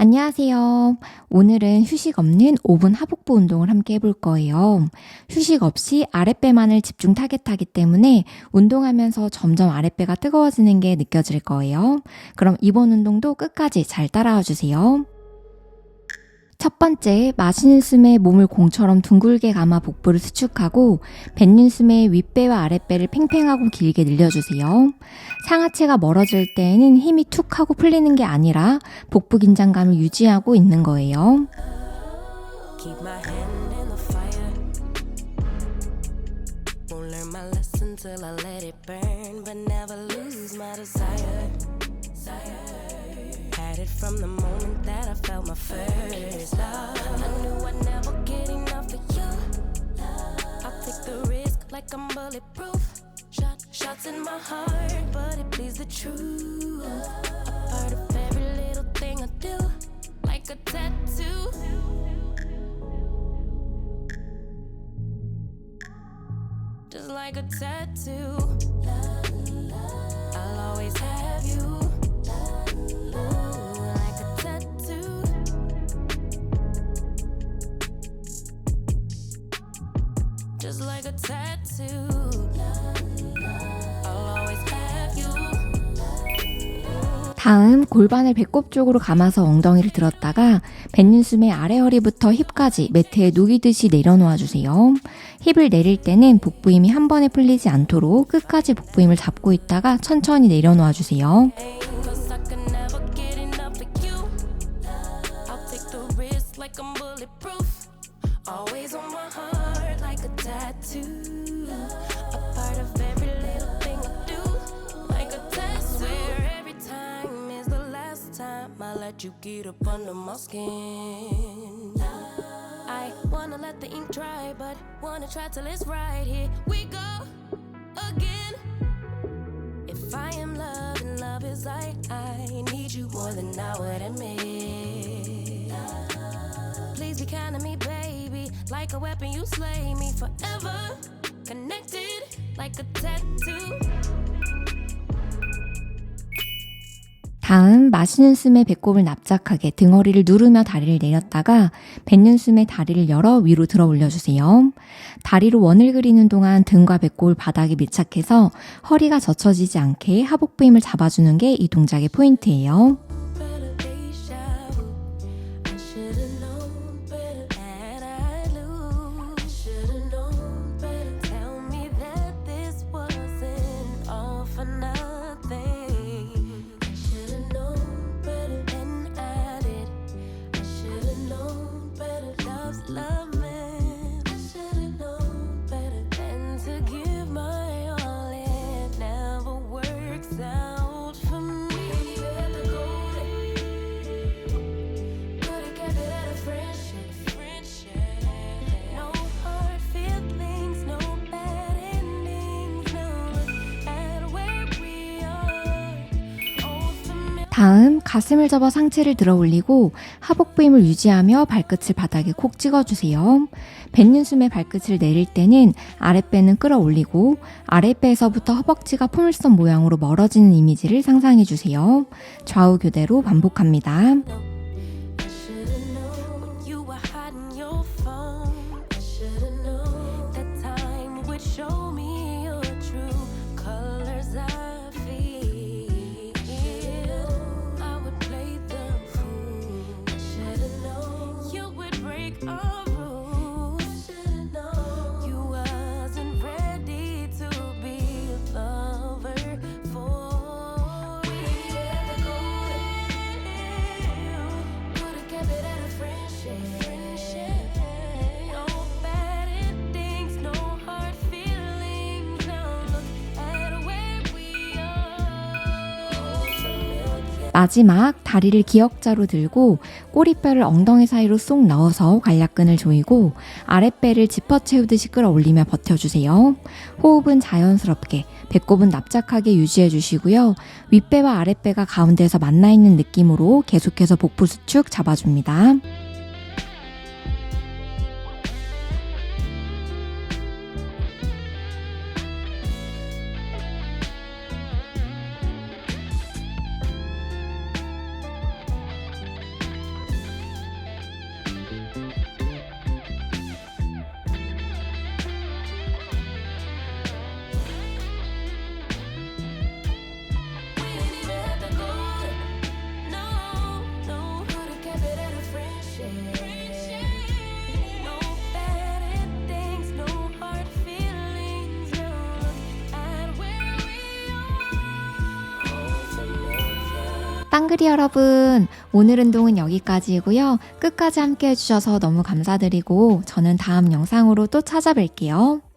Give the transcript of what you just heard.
안녕하세요. 오늘은 휴식 없는 5분 하복부 운동을 함께 해볼 거예요. 휴식 없이 아랫배만을 집중 타겟하기 때문에 운동하면서 점점 아랫배가 뜨거워지는 게 느껴질 거예요. 그럼 이번 운동도 끝까지 잘 따라와 주세요. 첫 번째, 마시는 숨에 몸을 공처럼 둥글게 감아 복부를 수축하고 뱉는 숨에 윗배와 아랫배를 팽팽하고 길게 늘려주세요. 상하체가 멀어질 때에는 힘이 툭 하고 풀리는 게 아니라 복부 긴장감을 유지하고 있는 거예요. It from the moment that I felt my first love. I knew I'd never get enough of you. I'll take the risk like I'm bulletproof. Shot, shots in my heart, but it bleeds the truth. A part of every little thing I do, like a tattoo. just like a tattoo. I'll always have you. 다음 골반을 배꼽 쪽으로 감아서 엉덩이를 들었다가 뱉는 숨에 아래 허리부터 힙까지 매트에 누기듯이 내려놓아 주세요. 힙을 내릴 때는 복부 힘이 한 번에 풀리지 않도록 끝까지 복부 힘을 잡고 있다가 천천히 내려놓아 주세요. Always on my tattoo. A part of every little thing I do, like a tattoo. Swear every time is the last time I let you get up under my skin. I wanna let the ink dry, but wanna try till it's right. Here we go again. If I am love and love is I, I need you more than I would admit. Please be kind to me, baby. Like a weapon, you slay me forever. Connected like a tattoo. 다음 마시는 숨에 배꼽을 납작하게 등허리를 누르며 다리를 내렸다가 뱉는 숨에 다리를 열어 위로 들어 올려주세요. 다리로 원을 그리는 동안 등과 배꼽을 바닥에 밀착해서 허리가 젖혀지지 않게 하복부 힘을 잡아주는 게 이 동작의 포인트예요. 다음 가슴을 접어 상체를 들어 올리고 하복부 힘을 유지하며 발끝을 바닥에 콕 찍어주세요. 뱉는 숨에 발끝을 내릴 때는 아랫배는 끌어올리고 아랫배에서부터 허벅지가 포물선 모양으로 멀어지는 이미지를 상상해주세요. 좌우 교대로 반복합니다. Oh. 마지막 다리를 기역자로 들고 꼬리뼈를 엉덩이 사이로 쏙 넣어서 관략근을 조이고 아랫배를 짚어 채우듯이 끌어올리며 버텨주세요. 호흡은 자연스럽게 배꼽은 납작하게 유지해 주시고요. 윗배와 아랫배가 가운데에서 만나 있는 느낌으로 계속해서 복부 수축 잡아줍니다. 빵그리 여러분, 오늘 운동은 여기까지이고요. 끝까지 함께 해주셔서 너무 감사드리고, 저는 다음 영상으로 또 찾아뵐게요.